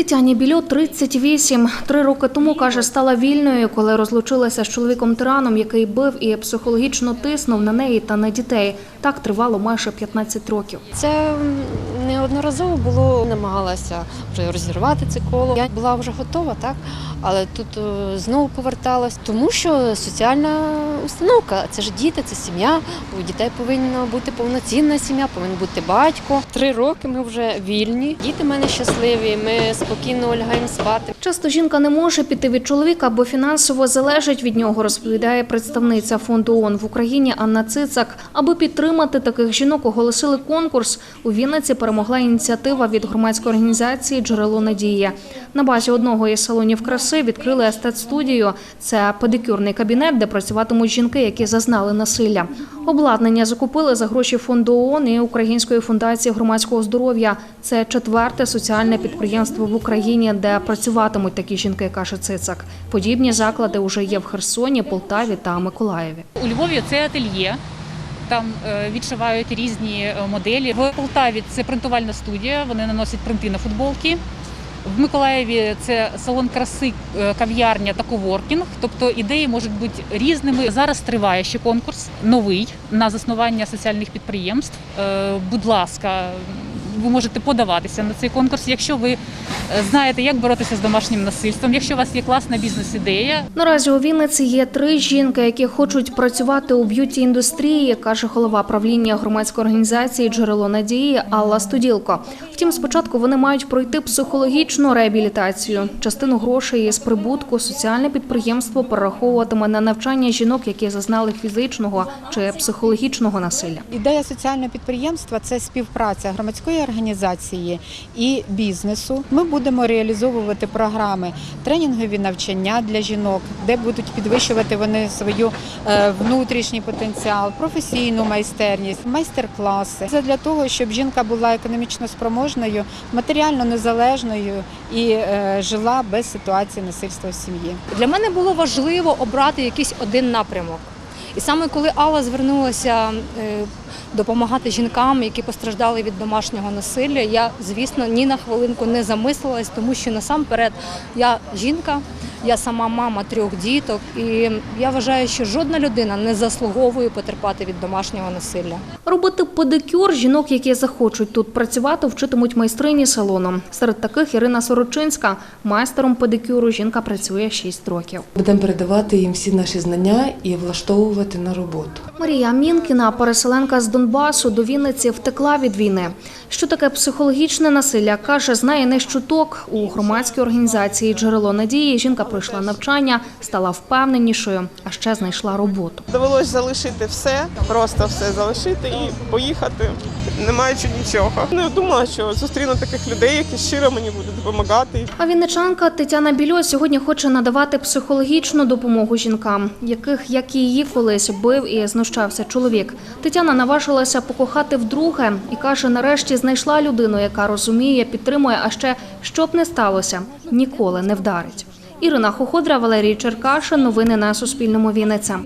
Тетяні Більо 38. Три роки тому, каже, стала вільною, коли розлучилася з чоловіком тираном, який бив і психологічно тиснув на неї та на дітей. Так тривало майже 15 років. Це неодноразово було, намагалася вже розірвати це коло. Я була вже готова, так, але тут е, знову поверталась, тому що соціальна установка це ж діти, це сім'я. У дітей повинна бути повноцінна сім'я, повинен бути батько. Три роки ми вже вільні. Діти в мене щасливі. Ми спокійно лягаємо спати. Часто жінка не може піти від чоловіка, бо фінансово залежить від нього, розповідає представниця фонду ООН в Україні Анна Цицак. Аби підтримати таких жінок, оголосили конкурс. У Вінниці перемогла ініціатива від громадської організації Джерело надії. На базі одного із салонів краси відкрили естет-студію. Це педикюрний кабінет, де працюватимуть жінки, які зазнали насилля. Обладнання закупили за гроші фонду ООН і Української фундації громадського здоров'я. Це четверте соціальне підприємство в Україні, де працюватимуть такі жінки, каже Цицак. Подібні заклади вже є в Херсоні, Полтаві та Миколаєві. У Львові це ательє. Там е, відшивають різні е, моделі. В Полтаві це принтувальна студія. Вони наносять принти на футболки. В Миколаєві це салон краси, е, кав'ярня та коворкінг. Тобто ідеї можуть бути різними. Зараз триває ще конкурс новий на заснування соціальних підприємств. Будь ласка, ви можете подаватися на цей конкурс, якщо ви е, знаєте, як боротися з домашнім насильством, якщо у вас є класна бізнес-ідея, Наразі у Вінниці є три жінки, які хочуть працювати у б'юті індустрії, каже голова правління громадської організації Джерело надії Алла Студілко. Втім, спочатку вони мають пройти психологічну реабілітацію. Частину грошей із прибутку соціальне підприємство перераховуватиме на навчання жінок, які зазнали фізичного чи психологічного насилля. Ідея соціального підприємства це співпраця громадської організації і бізнесу. Ми будемо реалізовувати програми тренінгові навчання для жінок, де будуть підвищувати вони свою е, внутрішній потенціал, професійну майстерність, майстер-класи. Це для того, щоб жінка була економічно спроможною, матеріально незалежною і е, жила без ситуації насильства в сім'ї. Для мене було важливо обрати якийсь один напрямок. І саме коли Алла звернулася е, допомагати жінкам, які постраждали від домашнього насилля, я, звісно, ні на хвилинку не замислилась, тому що насамперед я жінка, я сама мама трьох діток, і я вважаю, що жодна людина не заслуговує потерпати від домашнього насилля. Робити педикюр жінок, які захочуть тут працювати, вчитимуть майстрині салону. Серед таких Ірина Сорочинська. Майстером педикюру жінка працює 6 років. Будемо передавати їм всі наші знання і влаштовувати на роботу. Марія Мінкіна, переселенка з Донбасу, до Вінниці втекла від війни. Що таке психологічне насилля, каже, знає не щуток. У громадській організації Джерело надії жінка пройшла навчання, стала впевненішою, а ще знайшла роботу. Довелось залишити все, просто все залишити і поїхати, не маючи нічого. Не думала, що зустріну таких людей, які щиро мені будуть допомагати. А вінничанка Тетяна Більо сьогодні хоче надавати психологічну допомогу жінкам, яких, як і її колись, бив і знущався чоловік. Тетяна наважилася покохати вдруге і каже, нарешті знайшла людину, яка розуміє, підтримує, а ще щоб не сталося, ніколи не вдарить. Ірина Хоходра, Валерій Черкашин. Новини на Суспільному. Вінниця.